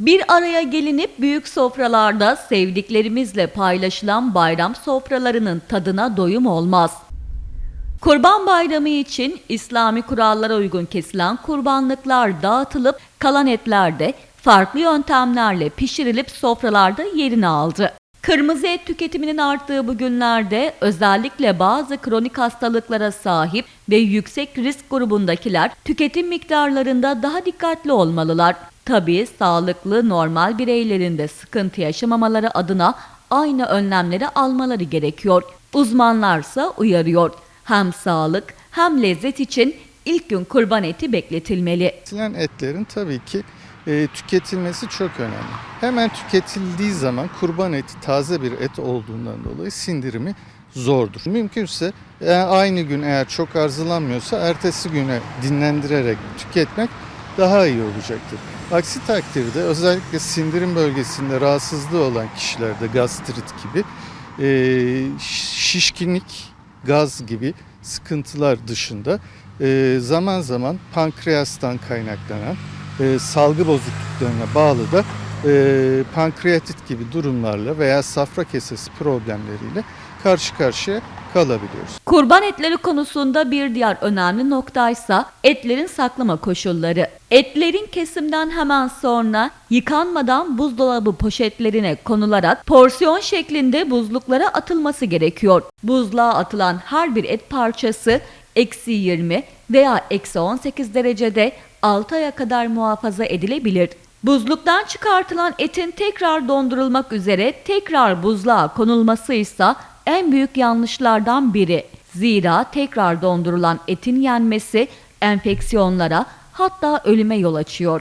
Bir araya gelinip büyük sofralarda sevdiklerimizle paylaşılan bayram sofralarının tadına doyum olmaz. Kurban Bayramı için İslami kurallara uygun kesilen kurbanlıklar dağıtılıp kalan etler de farklı yöntemlerle pişirilip sofralarda yerini aldı. Kırmızı et tüketiminin arttığı bu günlerde özellikle bazı kronik hastalıklara sahip ve yüksek risk grubundakiler tüketim miktarlarında daha dikkatli olmalılar. Tabii sağlıklı normal bireylerin de sıkıntı yaşamamaları adına aynı önlemleri almaları gerekiyor. Uzmanlarsa uyarıyor. Hem sağlık hem lezzet için ilk gün kurban eti bekletilmeli. Tüketilen etlerin tabii ki e, tüketilmesi çok önemli. Hemen tüketildiği zaman kurban eti taze bir et olduğundan dolayı sindirimi zordur. Mümkünse eğer aynı gün eğer çok arzulanmıyorsa ertesi güne dinlendirerek tüketmek daha iyi olacaktır. Aksi takdirde özellikle sindirim bölgesinde rahatsızlığı olan kişilerde gastrit gibi e, şişkinlik, gaz gibi sıkıntılar dışında e, zaman zaman pankreastan kaynaklanan e, salgı bozukluklarına bağlı da e, pankreatit gibi durumlarla veya safra kesesi problemleriyle karşı karşıya kalabiliyoruz. Kurban etleri konusunda bir diğer önemli noktaysa etlerin saklama koşulları. Etlerin kesimden hemen sonra yıkanmadan buzdolabı poşetlerine konularak porsiyon şeklinde buzluklara atılması gerekiyor. Buzluğa atılan her bir et parçası eksi 20 veya eksi 18 derecede 6 aya kadar muhafaza edilebilir. Buzluktan çıkartılan etin tekrar dondurulmak üzere tekrar buzluğa konulması ise en büyük yanlışlardan biri. Zira tekrar dondurulan etin yenmesi enfeksiyonlara hatta ölüme yol açıyor.